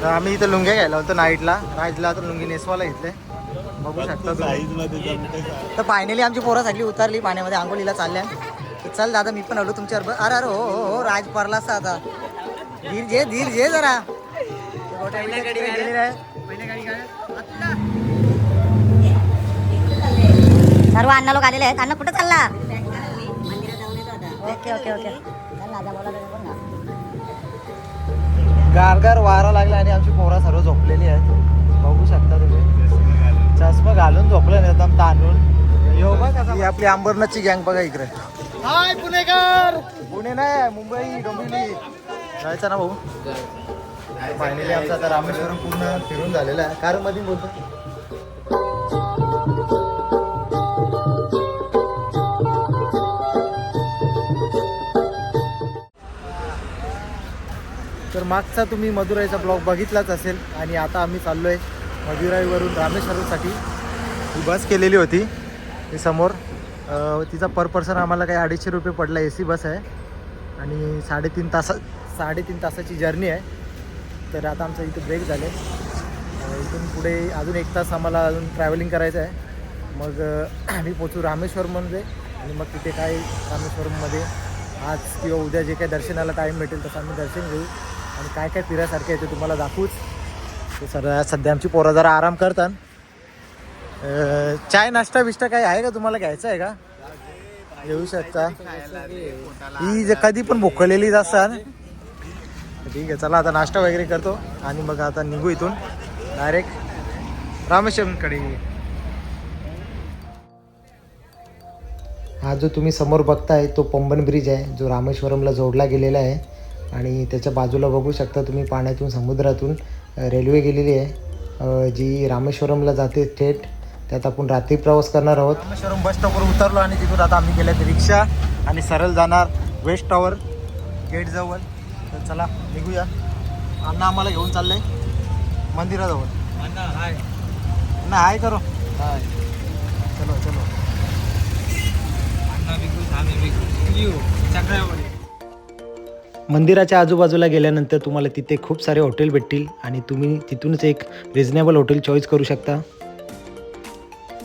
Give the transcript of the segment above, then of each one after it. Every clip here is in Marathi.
तर आम्ही इथं लुंग्या घ्यायला होतो नाईटला. राजला तर लुंगी नेसवाला घेतले. बघू शकता तुम्ही? तर फायनली आमची पोरं सगळी उतरली पाण्यामध्ये आंघोळीला चालल्या. चल दादा मी पण आलो तुमच्यावर अरे अरे हो हो हो राज पडला असता आता. धीर घे धीर घे जरा. सर्व अण्णा लोक आलेले आहेत. अण्णा कुठं चालला? Okay okay okay. चल जा बोला. गारगार वारा लागला आणि आमची पोरा सर्व झोपलेली आहेत. बघू शकता तुम्ही. चष्मा घालून झोपले नाही एकदम तांदून यो बघ ही आपली अंबरनाथची गँग बघा इकडे. हाय पुणेकर! पुणे नाही मुंबई डोंबिवली जायचं ना भाऊ? फायनली आमचा आता रामेश्वरम पूर्ण फिरून झालेला आहे. कारमध्ये बोलतो. तर मागचा तुम्ही मदुराईचा ब्लॉग बघितलाच असेल आणि आता आम्ही चाललो आहे मदुराईवरून रामेश्वरमसाठी. ही बस केलेली होती ही समोर. तिचा पर पर्सन आम्हाला काही अडीचशे रुपये पडला ए सी बस आहे. आणि साडेतीन तासा साडेतीन तासाची जर्नी आहे. तर आता आमचं इथे ब्रेक झाले. इथून पुढे अजून एक तास आम्हाला अजून ट्रॅव्हलिंग करायचं आहे. मग आम्ही पोचू रामेश्वरमध्ये आणि मग तिथे काय रामेश्वरममध्ये आज किंवा उद्या जे काही दर्शनाला टाईम भेटेल तसं आम्ही दर्शन घेऊ. आणि काय काय फिरायसारखं आहे ते तुम्हाला दाखवूच. ते सर सध्या आमची पोरं जरा आराम करतात. चाय नाश्ता बिष्टा काही आहे का तुम्हाला घ्यायचं आहे का? येऊ शकता. ही जे कधी पण भोकलेलीच असतात. ठीक आहे चला आता नाश्ता वगैरे करतो आणि मग आता निघू इथून. डायरेक्ट रामेश्वरमकडे हा जो तुम्ही समोर बघताय तो पंबन ब्रिज आहे जो रामेश्वरमला जोडला गेलेला आहे. आणि त्याच्या बाजूला बघू शकता तुम्ही पाण्यातून समुद्रातून रेल्वे गेलेली आहे. जी रामेश्वरमला जाते थेट त्यात आपण रात्री प्रवास करणार आहोत. रामेश्वरम बस स्टॉपवर उतरलो आणि तिथून आता आम्ही गेल्यात रिक्षा आणि सरळ जाणार वेस्ट टॉवर गेट जवळ. तर चला निघूया. अण्णा आम्हाला घेऊन चाललंय मंदिराजवळ. ना हाय. करो. हाय. चलो चलो. मंदिराच्या आजूबाजूला गेल्यानंतर तुम्हाला तिथे खूप सारे हॉटेल भेटतील आणि तुम्ही तिथूनच एक रिझनेबल हॉटेल चॉईस करू शकता.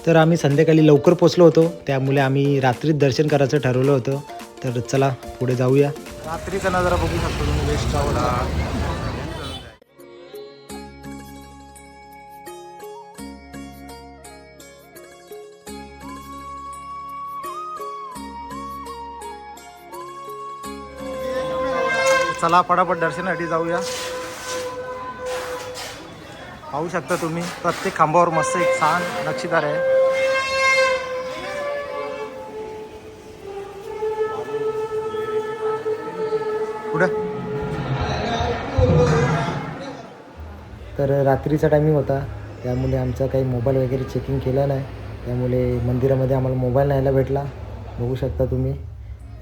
तर आम्ही संध्याकाळी लवकर पोचलो होतो. त्यामुळे आम्ही रात्रीत दर्शन करायचं ठरवलं होतं. तर चला पुढे जाऊया. रात्रीचा नजारा बघू शकतो तुम्ही वेस्ट चला पटापट दर्शनासाठी जाऊया. पाहू शकता तुम्ही प्रत्येक खांबावर मस्त एक छान नक्षीदार आहे. कुठं? तर रात्रीचा टायमिंग होता. त्यामुळे आमचा काही मोबाईल वगैरे चेकिंग केलं नाही. त्यामुळे मंदिरामध्ये आम्हाला मोबाईल न्यायला भेटला. बघू शकता तुम्ही.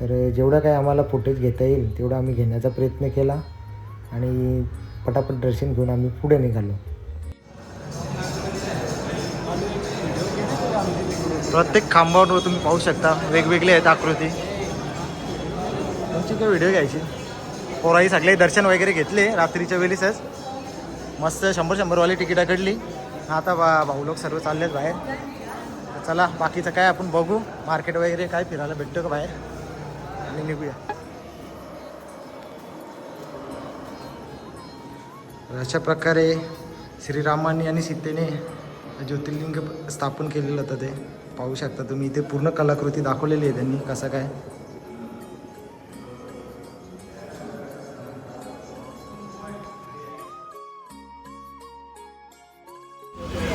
तर जेवढं काही आम्हाला फुटेज घेता येईल तेवढं आम्ही घेण्याचा प्रयत्न केला आणि पटापट दर्शन घेऊन आम्ही पुढे निघालो. प्रत्येक खांबावर तुम्ही पाहू शकता वेगवेगळे आहेत आकृती. तुमची काय व्हिडिओ घ्यायची? पोराई सगळे दर्शन वगैरे घेतले रात्रीच्या वेळेसच. मस्त शंभर शंभरवाली तिकीटं कडली आता बा भाऊ लोक सर्व चाललेत बाहेर. चला बाकीचं काय आपण बघू. मार्केट वगैरे काय फिरायला भेटतो का बाहेर? आणि निघूया. तर अशा प्रकारे श्रीरामाने आणि सीतेने ज्योतिर्लिंग स्थापन केलेलं होतं ते. पाहू शकता तुम्ही इथे पूर्ण कलाकृती दाखवलेली आहे त्यांनी कसं काय.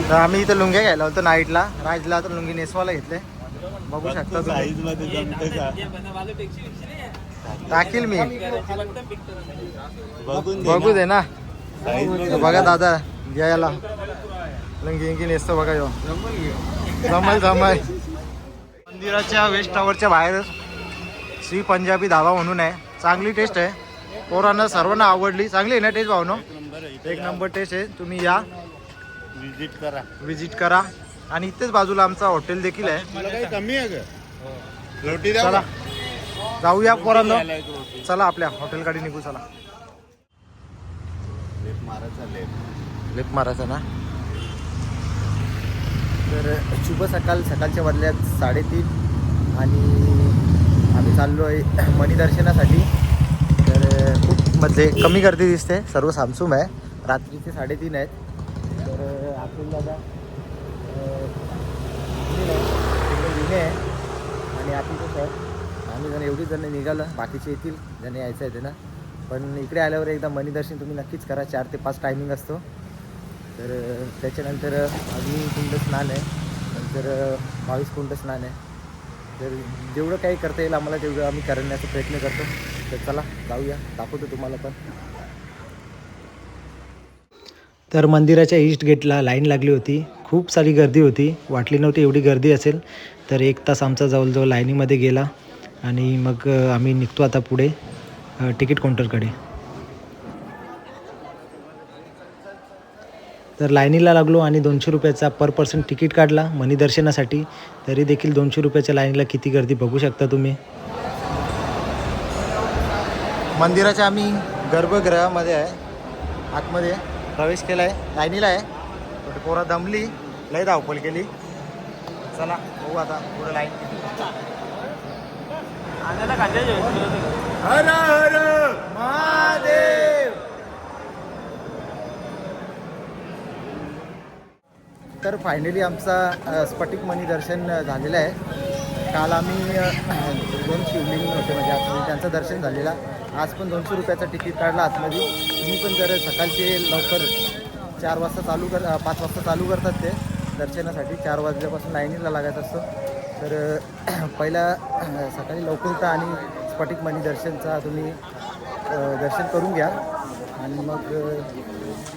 तर आम्ही इथं लुंग्या घ्यायला होतो नाईटला. राजला तर लुंगी नेसवायला घेतले. बघू शकता तुम्ही. साईजमध्ये जमते का? टाकील मी. बघून बघू ना. दे ना. मध्ये बघा दादा घ्यायला लंगी इंगी नेसतो बघा यो. जमल जमल. मंदिराच्या वेस्ट टॉवरच्या बाहेर श्री पंजाबी धाबा म्हणून आहे. चांगली टेस्ट आहे. पोरांना सर्वांना आवडली. चांगली आहे ना टेस्ट इथे एक नंबर टेस्ट आहे. तुम्ही या. विजिट करा. विजिट करा. आणि इथेच बाजूला आमचा हॉटेल देखील आहे. काही कमी आहे का रोटी द्या चला. जाऊया पोरांनो. रोटी. चला आपल्या हॉटेलकडे निघू चला. लेप मारायचा लेप. लेप मारायचा ना? तर शुभ सकाळ सकाळच्या वाजल्यात साडेतीन आणि आम्ही चाललो आहे मणीदर्शनासाठी तर खूप म्हणजे कमी गर्दी दिसते. सर्व सामसूम आहे. रात्रीचे साडेतीन आहेत. तर आपण दादा अं, आहे, तिकडे आहे आणि आपण कसं आम्ही जण एवढीच जण निघालं बाकीचे येतील जण यायचं आहे त्यांना. पण इकडे आल्यावर एकदा मणिदर्शन तुम्ही नक्कीच करा चार ते पाच टायमिंग असतो. तर त्याच्यानंतर त्याच्यानंतर अग्निकुंड स्नान आहे. नंतर बावीस कुंड स्नान आहे. तर जेवढं काही करता येईल आम्हाला तेवढं आम्ही करण्याचा प्रयत्न करतो. तर चला जाऊया. दाखवतो तुम्हाला पण. तर मंदिराच्या ईस्ट गेटला लाईन लागली होती. खूप सारी गर्दी होती. वाटली नव्हती एवढी गर्दी असेल. तर एक तास आमचा जवळजवळ लाईनीमध्ये गेला. आणि मग आम्ही निघतो आता पुढे तिकीट काउंटरकडे तर लाईनीला लागलो आणि दोनशे रुपयाचा पर पर्सन तिकीट काढला मनी दर्शनासाठी. तरी देखील दोनशे रुपयाच्या लाईनीला किती गर्दी बघू शकता तुम्ही. मंदिराच्या आम्ही गर्भगृहामध्ये आहे. आतमध्ये. प्रवेश केला आहे लाईनीला आहे. थोडी पोरा दमली लय धावपळ केली. चला बघू आता पुढे लाईन हर हर महादेव! तर फायनली आमचा स्फटिक मणी दर्शन झालेलं आहे. काल आम्ही दोन शिवलिंग होते म्हणजे आतमध्ये म्हणजे त्यांचं दर्शन झालेलं. आज पण दोनशे रुपयाचं तिकीट काढलं आतमध्ये. तुम्ही पण जर सकाळचे लवकर चार वाजता चालू कर पाच वाजता चालू करतात ते दर्शनासाठी. चार वाजल्यापासून लाईनीला लागायचं असतं. तर पहिला सकाळी लवकर उठा आणि स्फटिक मणी दर्शनचा तुम्ही दर्शन करून घ्या. आणि मग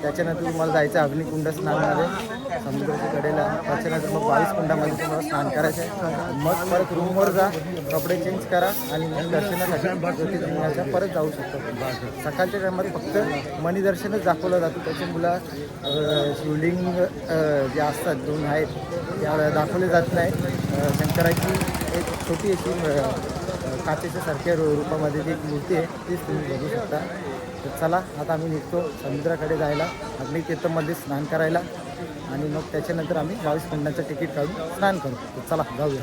त्याच्यानंतर तुम्हाला जायचं आहे अग्निकुंड स्नानमध्ये. समुद्राच्या कडेला. त्याच्यानंतर मग बावीस कुंडामध्ये तुम्हाला स्नान करायचं आहे. मग परत रूमवर जा. कपडे चेंज करा आणि मग दर्शनासाठी ज्योतिर्लिंगाच्या परत जाऊ शकतो. सकाळच्या टायमात फक्त मणिदर्शनच दाखवलं जातं. त्याच्यामुळं मुला शिवलिंग जे असतात दोन आहेत त्या दाखवले जात नाही. शंकराची एक छोटी अशी अ, काचेच्या सारख्या रूपामध्ये जी मूर्ती आहे तीच तुम्ही बघू शकता. तर चला आता आम्ही निघतो समुद्राकडे जायला अग्नितीर्थमध्ये स्नान करायला. आणि मग त्याच्यानंतर आम्ही बावीस कुंडाचं तिकीट काढून स्नान करू. तर चला जाऊया.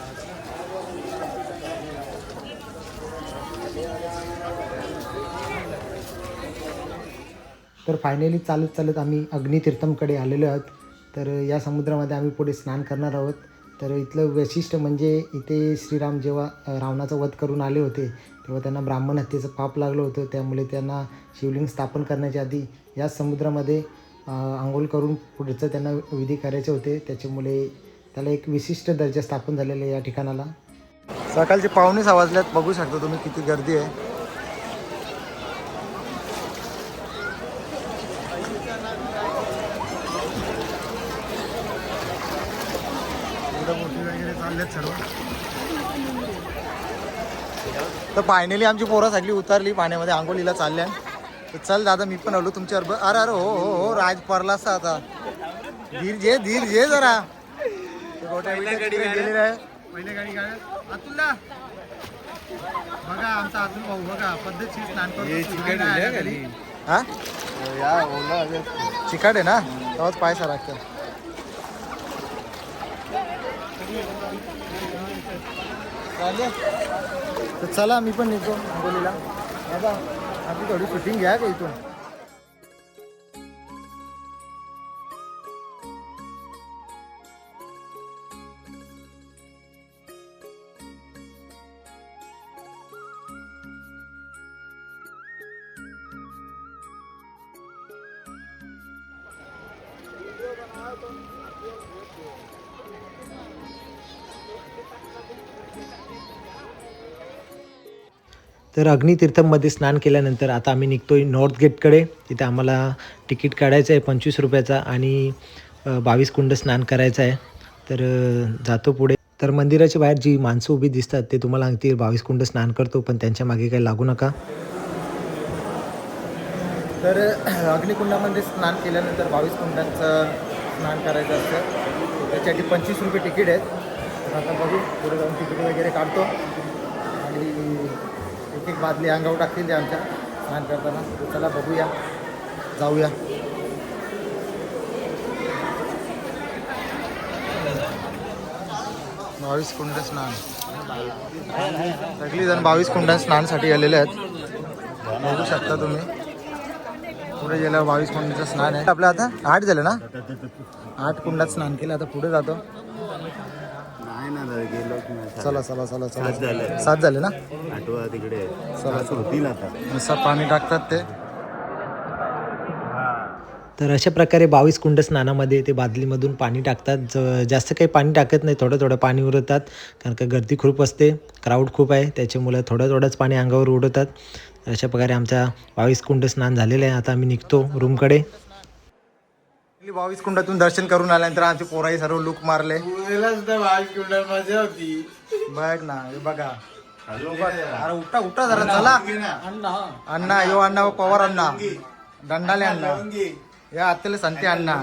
तर फायनली चालत चालत आम्ही अग्नितीर्थमकडे आलेलो आहोत. तर या समुद्रामध्ये आम्ही पुढे स्नान करणार आहोत. तर इथलं वैशिष्ट्य म्हणजे इथे श्रीराम जेव्हा रावणाचा वध करून आले होते तेव्हा त्यांना ब्राह्मण हत्येचं पाप लागलं होतं. त्यामुळे त्यांना शिवलिंग स्थापन करण्याच्या आधी या समुद्रामध्ये आंघोळ करून पुढचं त्यांना विधी करायचे होते. त्याच्यामुळे त्याला एक विशिष्ट दर्जा स्थापन झालेला आहे या ठिकाणाला. सकाळचे पाहुणेच आवाजल्यात बघू शकता तुम्ही किती गर्दी आहे. तर फायनली आमची पोरं सगळी उतरली पाण्यामध्ये आंघोळीला चालल्या तर चल दादा मी पण आलो तुमच्यावर. अरे अरे हो हो हो राज परलास आता. धीर जे धीर जे जरा. गेलेलं आहे पहिले गाडी गाड्या. अतुलला. बघा आमचा अतुल भाऊ बघा पद्धतशीर स्नान करतो. हा चिकाट आहे ना तेव्हाच पायसा लागतं तर चला मी पण निघतो आंबोलीला दादा आपली थोडी शूटिंग घ्या का इथून? तर अग्नितीर्थमध्ये स्नान केल्यानंतर आता आम्ही निघतोय नॉर्थ गेटकडे. तिथे आम्हाला तिकीट काढायचं आहे पंचवीस रुपयाचा आणि बावीस कुंड स्नान करायचं आहे. तर जातो पुढे. तर मंदिराच्या बाहेर जी माणसं उभी दिसतात ते तुम्हाला सांगतील बावीस कुंड स्नान करतो पण त्यांच्या मागे काही लागू नका. तर अग्निकुंडामध्ये स्नान केल्यानंतर बावीस कुंडांचं स्नान करायचं असतं. त्याच्यासाठी पंचवीस रुपये तिकीट आहेत. आता बघू पुढे जाऊन तिकीट वगैरे काढतो. आणि प्रत्येक बादली अंगावर टाकतील आमच्या. स्नान करताना. चला बघूया. जाऊया. बावीस कुंड स्नान. सगळी जण बावीस कुंडा स्नानसाठी आलेले आहेत. बघू शकता तुम्ही. पुढे गेलं बावीस कुंडाचं स्नान आहे. आपलं आता आठ झालं ना? आठ कुंडात स्नान केलं. आता पुढे जातो. नाही ना चला चला चला. सात चला झाले. सात झाले ना? आठवा तिकडे. चला. सात होतील आता. नुसतं पाणी टाकतात ते. तर अशा प्रकारे बावीस कुंड स्नानामध्ये ते बादलीमधून पाणी टाकतात. ज जास्त काही पाणी टाकत नाही थोडं थोडं पाणी उरवतात कारण का गर्दी खूप असते क्राऊड खूप आहे त्याच्यामुळे थोडं थोडंच पाणी अंगावर उडवतात अशा प्रकारे आमचा बावीस कुंड स्नान झालेलं आहे. आता आम्ही निघतो रूमकडे बावीस कुंडातून दर्शन करून आल्यानंतर आमचे पोराही सर्व लुक मारले. मजा होती. बघ ना हे बघा. अरे उठा उठा जरा चला. अण्णा. यो अण्णा पवार अण्णा. दंडाले अण्णा या आत्याला संते अण्णा.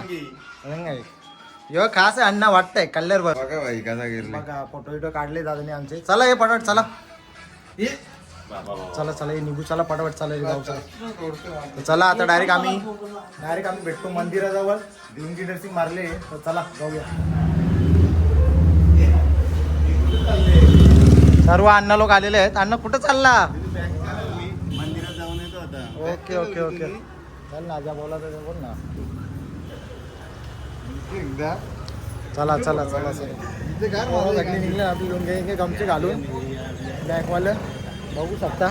यो खास आहे अण्णा वाटतंय कल्ल्यार बर बघा भाई कसा गेले बघा फोटो बिटो काढले दादाने आमचे. चला हे पटापट चला. चला चला हे निघू. चला पटापट चला हे चला तर चला आता डायरेक्ट आम्ही डायरेक्ट आम्ही भेटतो मंदिराजवळ. भिवंगी ड्रेसिंग मारले. तर चला जाऊया. सर्व अण्णा लोक आलेले आहेत. अण्णा कुठं चालला? मंदिरात जाऊन येतो आता ओके ओके ओके. चल ना ज्या बोला तर बोल ना. एकदा चला चला चला चला. इथे काय मला सगळे निघले आपली गमचे घालून. बॅकवालं बघू शकता.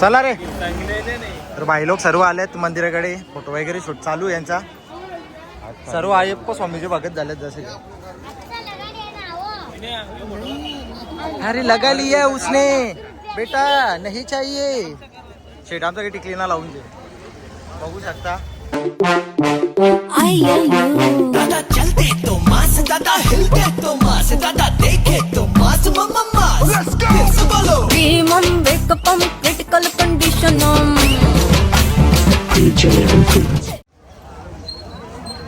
चला रे. तर भाई लोक सर्व आलेत मंदिराकडे. फोटो वगैरे शूट चालू आहे यांचा. सर्व अय्यप्पा स्वामीचे भगत झालेत जसे. अरे लगा लिया उसने. बेटा नहीं चाहिए. शेट आमचा काही टिकली ना लावून दे. बघू शकता. चलते तो मास दादा हिलते तो मास दादा देखे तो मास मम्मा मास Let's बोलो Premium wake up critical condition.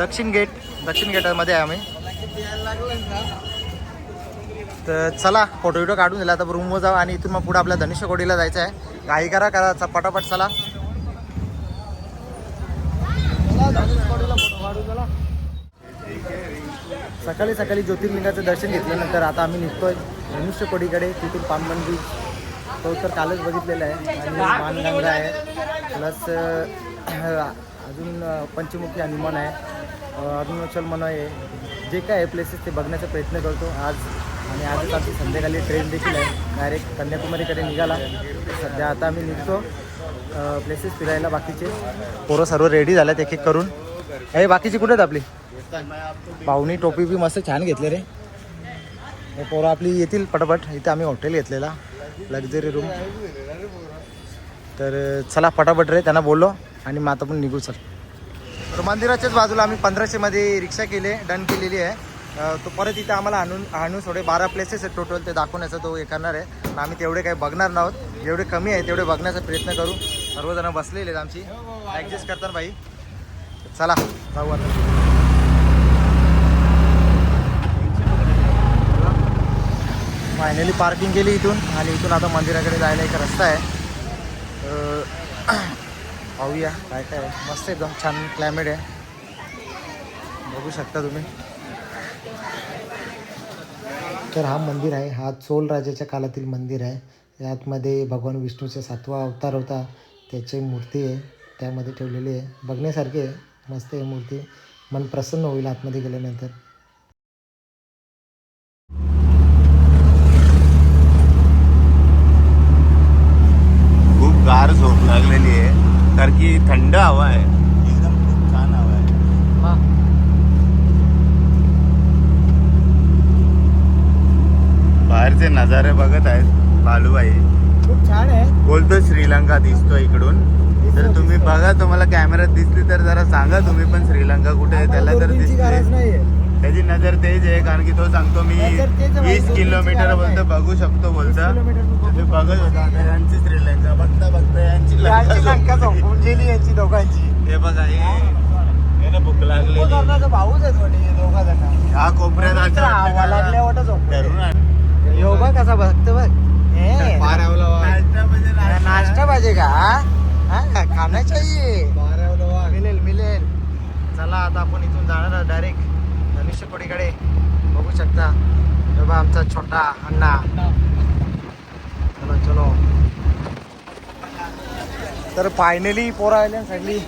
दक्षिण गेट दक्षिण गेटमध्ये आहे आम्ही. तर चला फोटो बिटो काढून दिला. आता रूमवर जाऊ आणि इथून मग पुढे आपल्या धनुष्यकोडीला जायचं आहे. घाई करा करा पटापट चला. सकाळी सकाळी ज्योतिर्लिंगाचं दर्शन घेतल्यानंतर आता आम्ही निघतोय धनुष्यकोडीकडे तिथून पामबन बीच तो तर कालच बघितलेला आहे आणि मानगंगा आहे. प्लस अजून पंचमुखी हनुमान आहे. अरुणाचल मन आहे. जे काय आहे प्लेसेस ते बघण्याचा प्रयत्न करतो आज. आणि आजच आमची संध्याकाळी ट्रेन देखील आहे. डायरेक्ट कन्याकुमारीकडे निघाला. सध्या आता आम्ही निघतो. प्लेसेस फिरायला बाकीचे. पोरं सर्व रेडी झाल्यात एक एक करून. हे बाकीची कुठे आहेत आपली? पाहुणी टोपी बी मस्त छान घेतले रे. हे पोरं आपली येतील पटापट. इथे आम्ही हॉटेल घेतलेला लक्झरी रूम तर चला पटापट रे त्यांना बोललो आणि मग आता पण निघू चल. तर मंदिराच्याच बाजूला आम्ही पंधराशेमध्ये रिक्षा केले डन केलेली आहे. तो परत इथे आम्हाला आणून आणून थोडे बारा प्लेसेस आहेत टोटल ते दाखवण्याचा तो हे करणार आहे. आम्ही तेवढे काही बघणार नाहोत. जेवढे कमी आहे तेवढे बघण्याचा प्रयत्न करू. सर्वजण बसलेले आहेत आमची. ॲडजस्ट करतात बाई. चला जाऊ आता. फायनली पार्किंग केली इथून आणि इथून आता मंदिराकडे जायला एक रस्ता आहे. पाहूया काय काय आहे. मस्त एकदम छान क्लायमेट आहे. बघू शकता तुम्ही. तर हा मंदिर आहे हा चोल राजाच्या काळातील मंदिर आहे. यातमध्ये भगवान विष्णूचा सातवा अवतार होता त्याची मूर्ती आहे त्यामध्ये ठेवलेली आहे. बघण्यासारखी आहे मस्त आहे मूर्ती. मन प्रसन्न होईल आतमध्ये गेल्यानंतर. गार झोप लागलेली आहे. कारण की थंड हवा आहे. एकदम खूप छान हवा आहे. बाहेरचे नजारे बघत आहेत बालूबाई. खूप छान आहे. बोलतो श्रीलंका दिसतो इकडून. तर तुम्ही बघा तुम्हाला कॅमेऱ्यात दिसली तर जरा सांगा तुम्ही पण श्रीलंका कुठे आहे त्याला तर नाहीये. त्याची नजर तेज आहे कारण की तो सांगतो मी वीस किलोमीटर बोलतो. बघू शकतो बोलता बघू बघत होता यांची श्रीलंका बघता बघता यांची यांची दोघांची. हे बघा हे हे? भूक उपकरणाचा भाऊच आहेत हे दोघा जण. ह्या कोपऱ्यात वाटतं आण. योगा कसा बघत बघ. हे, नाश्ता पाहिजे का? हा? चाहिए मिळेल मिळेल चला आता आपण इथून जाणार डायरेक्ट धनुष्यकोडीकडे बघू शकता. बाबा आमचा छोटा अण्णा. चलो चलो. तर फायनली पोरा आयलँड सगळी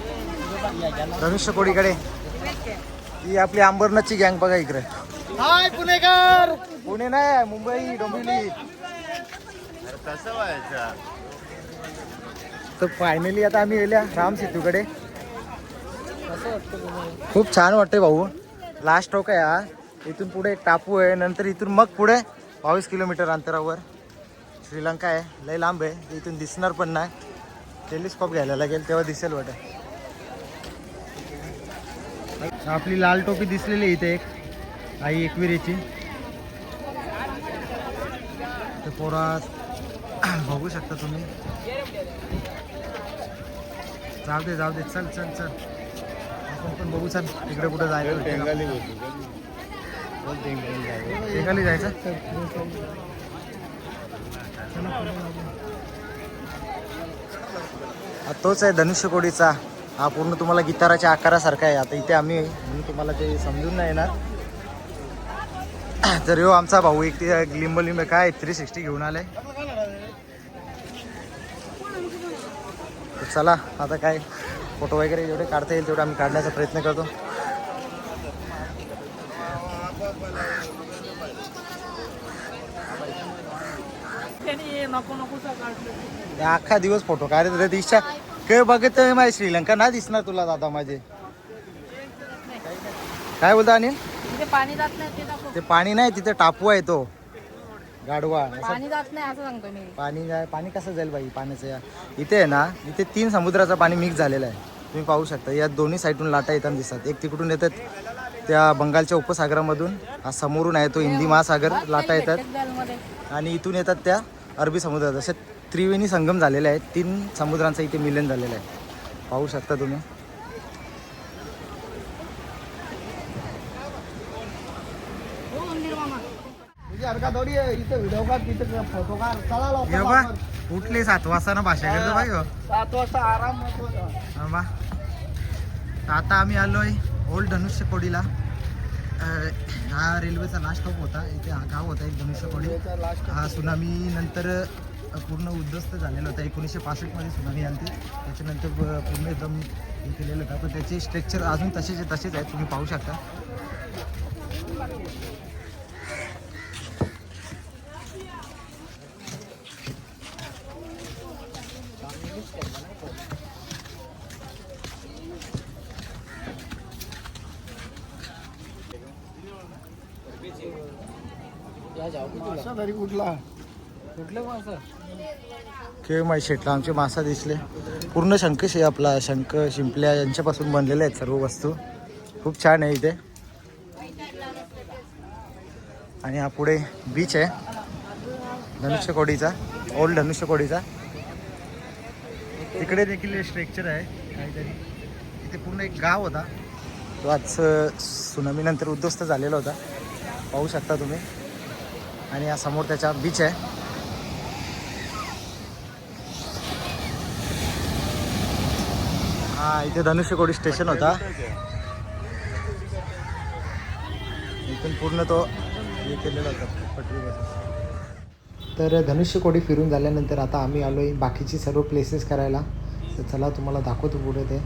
धनुष्यकोडीकडे ही आपली अंबरनाथची गँग बघा इकडे. हाय पुणेकर! पुणे नाही मुंबई डोंबिवली. कसं व्हायचं? तर फायनली आता आम्ही गेल्या राम सेतूकडे. खूप छान वाटतंय भाऊ. लास्ट टोक आहे हा. इथून पुढे एक टापू आहे नंतर इथून मग पुढे बावीस किलोमीटर अंतरावर. श्रीलंका आहे लय लांब आहे. इथून दिसणार पण नाही. टेलिस्कोप घ्यायला लागेल तेव्हा दिसेल वाटत. आपली लाल टोपी दिसलेली आहे इथे एक. आई एकविरेची. ते पोरा बघू शकता तुम्ही. जाऊ दे जाऊ दे. चल चल चल. पण बघू चल तिकडे कुठं जायचं हा तोच आहे धनुष्यकोडीचा. हा पूर्ण तुम्हाला गिटाराच्या आकारासारखा आहे. आता इथे आम्ही म्हणून तुम्हाला ते समजून नाही येणार. तर हो आमचा भाऊ एक लिंब लिंब काय थ्री सिक्स्टी घेऊन आलाय. चला आता काय फोटो वगैरे जेवढे काढता येईल तेवढे आम्ही काढण्याचा प्रयत्न करतो. अख्खा दिवस फोटो काढत रे दिशा काय बघत माझी श्रीलंका? ना दिसणार तुला दादा माझे. काय बोलता अनिल? ते पाणी नाही तिथे टापू आहे तो. गाडवा. असं पाणी जात नाही असं सांगतो मी. पाणी जाय पाणी कसं जाईल बाई? पाण्याचं इथे आहे ना इथे तीन समुद्राचं पाणी मिक्स झालेलं आहे. तुम्ही पाहू शकता या दोन्ही साईडून लाटा येताना दिसतात. एक तिकडून येतात त्या बंगालच्या उपसागरामधून हा समोरून आहे तो हिंदी महासागर लाटा येतात. आणि इथून येतात त्या अरबी समुद्रात. असे त्रिवेणी संगम झालेले आहेत तीन समुद्रांचं इथे मिलन झालेलं आहे. पाहू शकता तुम्ही. उठले सात वाजता ना भाषा करतो. सात वाजता आराम. आता आम्ही आलोय ओल्ड धनुष्यकोडीला. हा रेल्वेचा लास्ट स्टॉप होता. इथे हा गाव होता एक धनुष्यकोडी. हा सुनामी नंतर पूर्ण उद्ध्वस्त झालेला होता. एकोणीसशे पासष्टमध्ये सुनामी आली त्याच्यानंतर पूर्ण एकदम हे केलेलं होतं. पण त्याचे स्ट्रक्चर अजून तसेच तसेच आहेत. तुम्ही पाहू शकता. खेळ माई शेटला आमचे मासा दिसले. पूर्ण शंख आपला शंख शिंपल्या यांच्यापासून बनलेल्या आहेत सर्व वस्तू. खूप छान आहे इथे. आणि हा पुढे बीच आहे. धनुष्यकोडीचा ओल्ड धनुष्यकोडीचा. तिकडे देखील स्ट्रक्चर आहे काहीतरी. इथे पूर्ण एक गाव होता. तो आज सुनामीनंतर उद्ध्वस्त झालेला होता. पाहू शकता तुम्ही. आणि या समोर त्याचा बीच आहे. हा इथे धनुष्यकोडी स्टेशन होता. इथून पूर्ण तो हे केलेला होता पटरी तर धनुष्यकोडी फिरून झाल्यानंतर आता आम्ही आलो आहे बाकीची सर्व प्लेसेस करायला. तर चला तुम्हाला दाखवतो पुढे ते.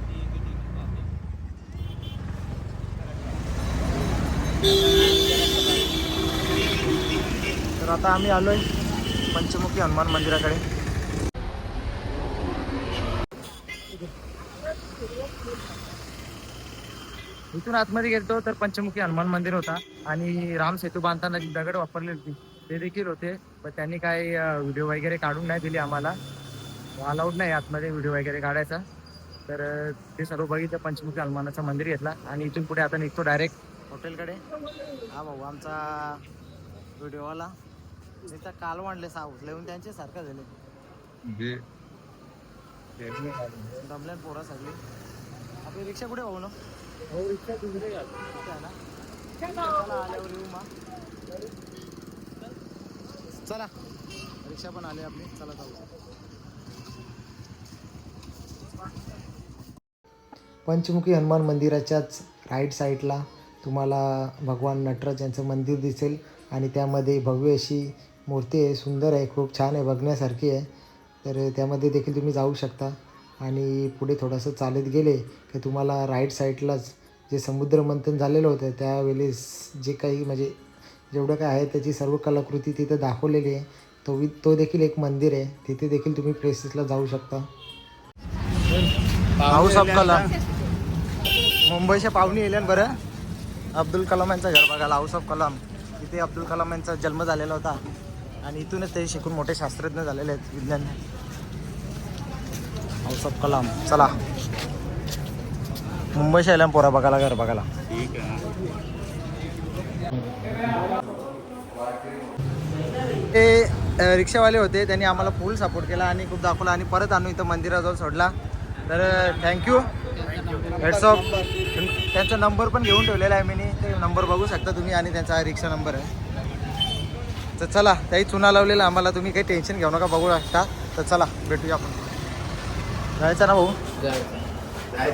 आता आम्ही आलो आहे पंचमुखी हनुमान मंदिराकडे. इथून आतमध्ये गेलतो तर पंचमुखी हनुमान मंदिर होता. आणि राम सेतू बांधताना जी दगड वापरली होती ते देखील होते. पण त्यांनी काय व्हिडिओ वगैरे काढून नाही दिली आम्हाला. अलाउड नाही आतमध्ये व्हिडिओ वगैरे काढायचा. तर ते सर्व बघितलं पंचमुखी हनुमानाचं मंदिर घेतला. आणि इथून पुढे आता निघतो डायरेक्ट हॉटेलकडे हा भाऊ आमचा व्हिडिओवाला काल वाढले साऊथ येऊन त्यांचे सारखं झाले. दमल्यान पोरा सगळी. आपली रिक्षा कुठे भाऊ ना? हो रिक्षा तिकडे ना? चला आल्यावर येऊ मग. चला. रिक्षा पण आली आपली. चला जाऊ. पंचमुखी हनुमान मंदिराच्याच राईट साईडला तुम्हाला भगवान नटराज यांचं मंदिर दिसेल आणि त्यामध्ये भव्य अशी मूर्ती आहे सुंदर आहे खूप छान आहे बघण्यासारखी आहे. तर त्यामध्ये देखील तुम्ही जाऊ शकता. आणि पुढे थोडंसं चालत गेले की तुम्हाला राईट साईडलाच जे समुद्र मंथन झालेलं होतं त्यावेळेस जे काही म्हणजे जेवढं काय आहे त्याची सर्व कलाकृती तिथं दाखवलेली आहे. तो वि तो देखील एक मंदिर आहे. तिथे देखील तुम्ही प्लेसेसला जाऊ शकता. हाऊस ऑफ कलाम मुंबईच्या पाहुणे येल्या बरं? अब्दुल कलाम यांचं घर बघायला हाऊस ऑफ कलाम. तिथे अब्दुल कलाम यांचा जन्म झालेला होता. आणि इथूनच ते शिकून मोठे शास्त्रज्ञ झालेले आहेत विज्ञान. हाऊस ऑफ कलाम चला. मुंबई येल्या पोरा बघायला घर बघायला. ठीक आहे ते रिक्षावाले होते त्यांनी आम्हाला फुल सपोर्ट केला आणि खूप दाखवला आणि परत आणू इथं मंदिराजवळ सोडला. तर थँक्यू हेडसॉप त्यांचा नंबर पण घेऊन ठेवलेला आहे मी ते नंबर बघू शकता तुम्ही आणि त्यांचा रिक्षा नंबर आहे. तर चला त्याही चुना लावलेला आम्हाला तुम्ही काही टेन्शन घेऊ नका बघू शकता. तर चला भेटूया आपण. जायचं ना भाऊ?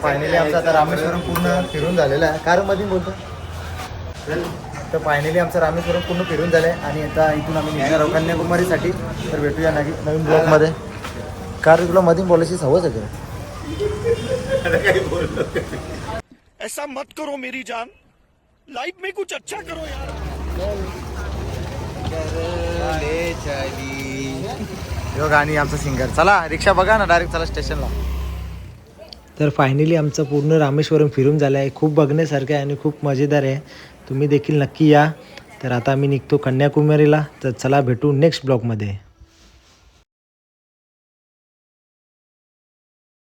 फायनली आमचा आता रामेश्वरम पूर्ण फिरून झालेला आहे. कारमध्ये बोलतो. तर फायनली आमचं रामेश्वरम पूर्ण फिरून झालं आहे आणि आता इथून आम्ही निघणार आहोत कन्याकुमारीसाठी. तर भेटूया नवी नवीन ब्लॉगमध्ये कार तुला मध्ये बोलायची सवयच आहे का ऐसा मत करो मेरी जान। लाइफ में कुछ अच्छा करो यार। यो गाणी आमचं सिंगर चला रिक्षा बघा ना डायरेक्ट चला स्टेशनला तर फायनली आमचं पूर्ण रामेश्वरम फिरून झालं आहे खूप बघण्यासारखं आहे आणि खूप मजेदार आहे. तुम्ही देखील नक्की या. तर आता आम्ही निघतो कन्याकुमारीला. तर चला भेटू नेक्स्ट ब्लॉगमध्ये